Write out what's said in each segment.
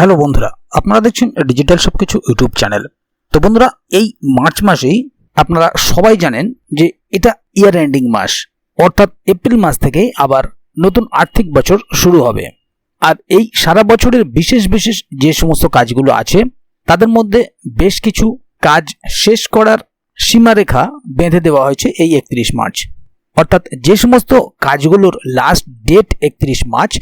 Hello বন্ধুরা, আপনারা দেখছেন ডিজিটাল সবকিছু ইউটিউব চ্যানেল। তো বন্ধুরা, এই মার্চ মাসেই আপনারা সবাই জানেন যে এটা ইয়ার এন্ডিং মাস, অর্থাৎ এপ্রিল মাস থেকেই আবার নতুন আর্থিক বছর শুরু হবে। আর এই সারা বছরের বিশেষ বিশেষ যে সমস্ত কাজগুলো আছে, তাদের মধ্যে বেশ কিছু কাজ শেষ করার সীমারেখা বেঁধে দেওয়া হয়েছে এই একত্রিশ মার্চ। অর্থাৎ যে সমস্ত কাজগুলোর লাস্ট ডেট একত্রিশ মার্চ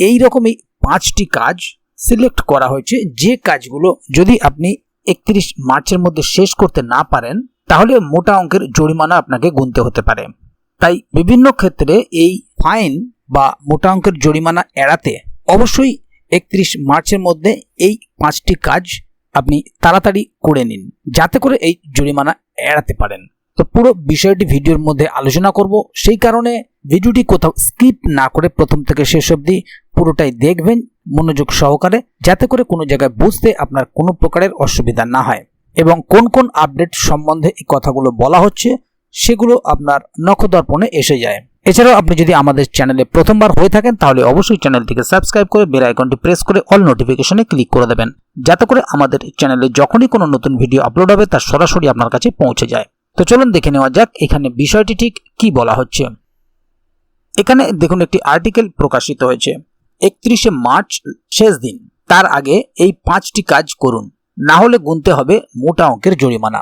এই রকমই পাঁচটি কাজ সিলেক্ট করা হয়েছে যে কাজগুলো যদি আপনি একত্রিশ মার্চের মধ্যে শেষ করতে না পারেন, তাহলে মোটা অঙ্কের জরিমানা আপনাকে গুনতে হতে পারে। তাই বিভিন্ন ক্ষেত্রে এই ফাইন বা মোটা অঙ্কের জরিমানা এড়াতে অবশ্যই একত্রিশ মার্চের মধ্যে এই পাঁচটি কাজ আপনি তাড়াতাড়ি করে নিন, যাতে করে এই জরিমানা এড়াতে পারেন। তো পুরো বিষয়টি ভিডিওর মধ্যে আলোচনা করব। সেই কারণে ভিডিওটি কোথাও স্কিপ না করে প্রথম থেকে শেষ অবধি পুরোটাই দেখবেন। মনোযোগ সহকারে যাতে করে কোনো জায়গায় বুঝতে আপনার কোনো প্রকারের অসুবিধা না হয়। এবং কোন কোন আপডেট সম্বন্ধে এই কথাগুলো বলা হচ্ছে, সেগুলো আপনার নখদর্পণে এসে যায়। এছাড়াও আপনি যদি আমাদের চ্যানেলে প্রথমবার হয়ে থাকেন, তাহলে অবশ্যই চ্যানেলটিকে সাবস্ক্রাইব করে বেল আইকনটি প্রেস করে অল নোটিফিকেশনে ক্লিক করে দেবেন, যাতে করে আমাদের চ্যানেলে যখনই কোনো নতুন ভিডিও আপলোড হবে, তা সরাসরি আপনার কাছে পৌঁছে যায়। তো চলুন দেখে নেওয়া যাক, এখানে বিষয়টি ঠিক কি বলা হচ্ছে। এখানে দেখুন, একটি আর্টিকেল প্রকাশিত হয়েছে। একত্রিশে মার্চ শেষ দিন। তার আগে এই পাঁচটি কাজ করুন। না হলে গুনতে হবে মোটা অঙ্কের জরিমানা।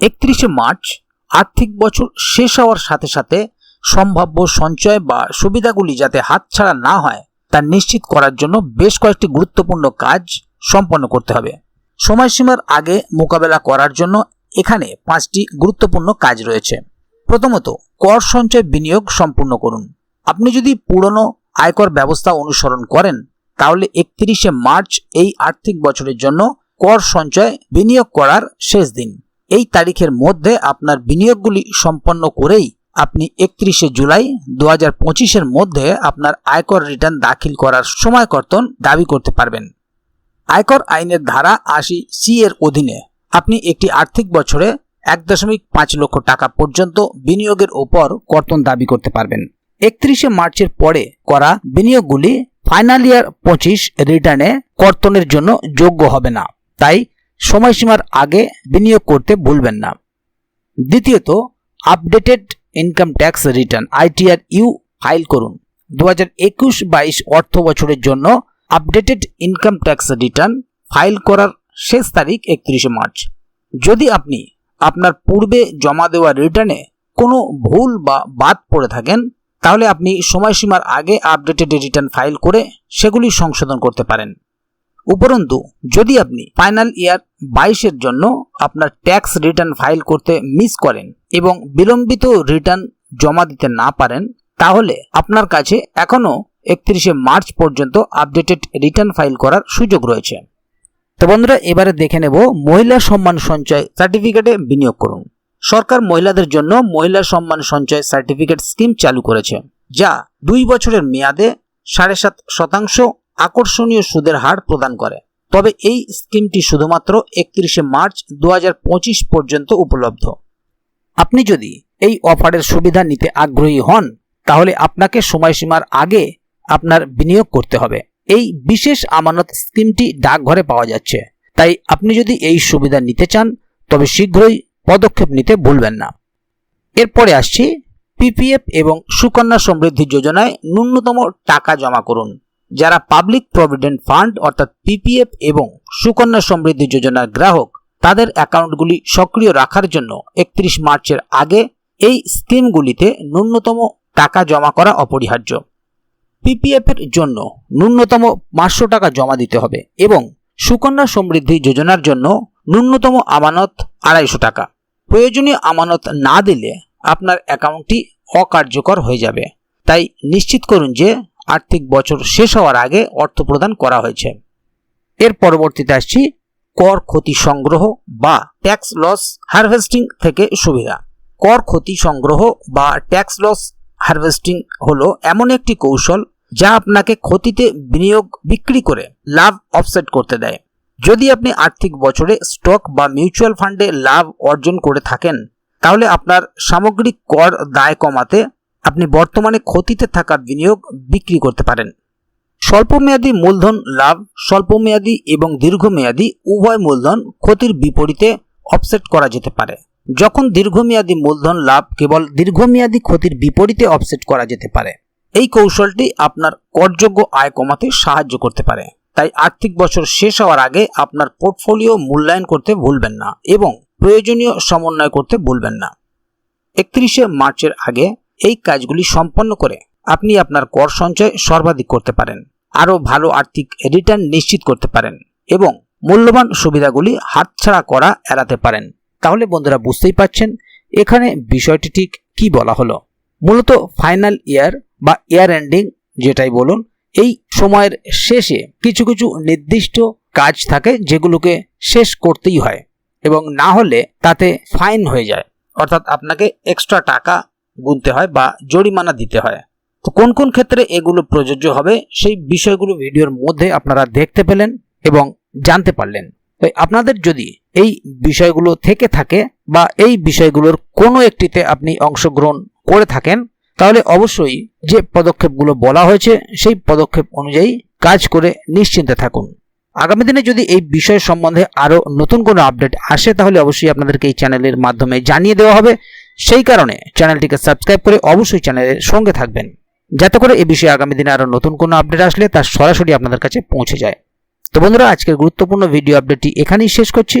একত্রিশে মার্চ, আর্থিক বছর শেষ হওয়ার সাথে সাথে সম্ভাব্য সঞ্চয় বা সুবিধাগুলি যাতে হাতছাড়া না হয়, তা নিশ্চিত করার জন্য বেশ কয়েকটি গুরুত্বপূর্ণ কাজ সম্পন্ন করতে হবে। সময়সীমার আগে মোকাবেলা করার জন্য এখানে পাঁচটি গুরুত্বপূর্ণ কাজ রয়েছে। প্রথমত, কর সঞ্চয় বিনিয়োগ সম্পূর্ণ করুন। আপনি যদি পুরনো আয়কর ব্যবস্থা অনুসরণ করেন, তাহলে একত্রিশে মার্চ এই আর্থিক বছরের জন্য কর সঞ্চয় বিনিয়োগ করার শেষ দিন। এই তারিখের মধ্যে আপনার বিনিয়োগগুলি সম্পন্ন করেই আপনি একত্রিশে জুলাই দু হাজার পঁচিশের মধ্যে আপনার আয়কর রিটার্ন দাখিল করার সময় কর্তন দাবি করতে পারবেন। আয়কর আইনের ধারা আশি সি এর অধীনে আপনি একটি আর্থিক বছরে এক দশমিক পাঁচ লক্ষ টাকা পর্যন্ত বিনিয়োগের ওপর কর্তন দাবি করতে পারবেন। একত্রিশে মার্চের পরে করা বিনিয়োগগুলি ফাইনাল ইয়ার পঁচিশ রিটার্নে কর্তনের জন্য যোগ্য হবে না। তাই সময়সীমার আগে বিনিয়োগ করতে ভুলবেন না। দ্বিতীয়ত, updated income tax return ITR U file করুন। দু হাজার একুশ বাইশ অর্থ বছরের জন্য updated income tax return file করার শেষ তারিখ একত্রিশে মার্চ। যদি আপনি আপনার পূর্বে জমা দেওয়া রিটার্নে কোনো ভুল বা বাদ পড়ে থাকেন তাহলে আপনি সময়সীমার আগে আপডেটেড রিটার্ন ফাইল করে সেগুলি সংশোধন করতে পারেন। উপরন্তু, যদি আপনি ফাইনাল ইয়ার বাইশের জন্য আপনার ট্যাক্স রিটার্ন ফাইল করতে মিস করেন এবং বিলম্বিত রিটার্ন জমা দিতে না পারেন, তাহলে আপনার কাছে এখনও একত্রিশে মার্চ পর্যন্ত আপডেটেড রিটার্ন ফাইল করার সুযোগ রয়েছে। তো বন্ধুরা, এবারে দেখে নেব মহিলা সম্মান সঞ্চয় সার্টিফিকেটে বিনিয়োগ করুন। সরকার মহিলাদের জন্য মহিলা সম্মান সঞ্চয় সার্টিফিকেট স্কিম চালু করেছে, যা দুই বছরের মেয়াদে সাড়ে সাত শতাংশ আকর্ষণীয় সুদের হার প্রদান করে। তবে এই স্কিমটি শুধুমাত্র একত্রিশে মার্চ দু হাজার পঁচিশ পর্যন্ত উপলব্ধ। আপনি যদি এই অফারের সুবিধা নিতে আগ্রহী হন, তাহলে আপনাকে সময়সীমার আগে আপনার বিনিয়োগ করতে হবে। এই বিশেষ আমানত স্কিমটি ডাকঘরে পাওয়া যাচ্ছে। তাই আপনি যদি এই সুবিধা নিতে চান, তবে শীঘ্রই পদক্ষেপ নিতে ভুলবেন না। এরপরে আসছি পিপিএফ এবং সুকন্যা সমৃদ্ধি যোজনায় ন্যূনতম টাকা জমা করুন, যারা পাবলিক প্রভিডেন্ট ফান্ড অর্থাৎ পিপিএফ এবং সুকন্যা সমৃদ্ধি যোজনার গ্রাহক, তাদের অ্যাকাউন্টগুলি সক্রিয় রাখার জন্য একত্রিশ মার্চের আগে এই স্কিমগুলিতে ন্যূনতম টাকা জমা করা অপরিহার্য। পিপিএফ এর জন্য ন্যূনতম পাঁচশো টাকা জমা দিতে হবে এবং সুকন্যা সমৃদ্ধি যোজনার জন্য ন্যূনতম আমানত আড়াইশো টাকা। প্রয়োজনীয় আমানত না দিলে আপনার অ্যাকাউন্টটি অকার্যকর হয়ে যাবে। তাই নিশ্চিত করুন যে আর্থিক বছর শেষ হওয়ার আগে অর্থ প্রদান করা হয়েছে। এর পরবর্তীতে আসছি কর ক্ষতি সংগ্রহ বা ট্যাক্স লস হারভেস্টিং থেকে সুবিধা। কর ক্ষতি সংগ্রহ বা ট্যাক্স লস হারভেস্টিং হলো এমন একটি কৌশল যা আপনাকে ক্ষতিতে বিনিয়োগ, বিক্রি করে লাভ অফসেট করতে দেয়। যদি আপনি আর্থিক বছরে স্টক বা মিউচুয়াল ফান্ডে লাভ অর্জন করে থাকেন, তাহলে আপনার সামগ্রিক কর দায় কমাতে আপনি বর্তমানে ক্ষতিতে থাকা বিনিয়োগ বিক্রি করতে পারেন। স্বল্পমেয়াদী মূলধন লাভ, স্বল্পমেয়াদী এবং দীর্ঘমেয়াদী উভয় মূলধন ক্ষতির বিপরীতে অফসেট করা যেতে পারে। যখন দীর্ঘমেয়াদী মূলধন লাভ কেবল দীর্ঘমেয়াদী ক্ষতির বিপরীতে অফসেট করা যেতে পারে, এই কৌশলটি আপনার করযোগ্য আয় কমাতে সাহায্য করতে পারে। তাই আর্থিক বছর শেষ হওয়ার আগে আপনার পোর্টফোলিও মূল্যায়ন করতে ভুলবেন না এবং প্রয়োজনীয় সমন্বয় করতে ভুলবেন না। একত্রিশে মার্চের আগে এই কাজগুলি সম্পন্ন করে আপনি আপনার কর সঞ্চয় সর্বাধিক করতে পারেন, আরও ভালো আর্থিক রিটার্ন নিশ্চিত করতে পারেন এবং মূল্যবান সুবিধাগুলি হাতছাড়া করা এড়াতে পারেন। তাহলে বন্ধুরা বুঝতেই পাচ্ছেন এখানে বিষয়টি ঠিক কি বলা হলো। মূলত ফাইনাল ইয়ার বা ইয়ার এন্ডিং যেটাই বলুন এই সময়ের শেষে কিছু কিছু নির্দিষ্ট কাজ থাকে যেগুলোকে শেষ করতেই হয় এবং না হলে তাতে ফাইন হয়ে যায়। অর্থাৎ আপনাকে এক্সট্রা টাকা গুনতে হয় বা জরিমানা দিতে হয়। তো কোন কোন ক্ষেত্রে এগুলো প্রযোজ্য হবে সেই বিষয়গুলো ভিডিওর মধ্যে আপনারা দেখতে পেলেন এবং জানতে পারলেন। তাই আপনাদের যদি এই বিষয়গুলো থেকে থাকে বা এই বিষয়গুলোর কোনো একটিতে আপনি অংশগ্রহণ করে থাকেন তাহলে অবশ্যই যে পদক্ষেপগুলো বলা হয়েছে, সেই পদক্ষেপ অনুযায়ী কাজ করে নিশ্চিন্তে থাকুন। আগামী দিনে যদি এই বিষয় সম্বন্ধে আরও নতুন কোনো আপডেট আসে, তাহলে অবশ্যই আপনাদেরকে এই চ্যানেলের মাধ্যমে জানিয়ে দেওয়া হবে। সেই কারণে চ্যানেলটিকে সাবস্ক্রাইব করে অবশ্যই চ্যানেলের সঙ্গে থাকবেন। যাতে করে এই বিষয়ে আগামী দিনে আরও নতুন কোনো আপডেট আসলে তা সরাসরি আপনাদের কাছে পৌঁছে যায়। তো বন্ধুরা, আজকের গুরুত্বপূর্ণ ভিডিও আপডেটটি এখানেই শেষ করছি।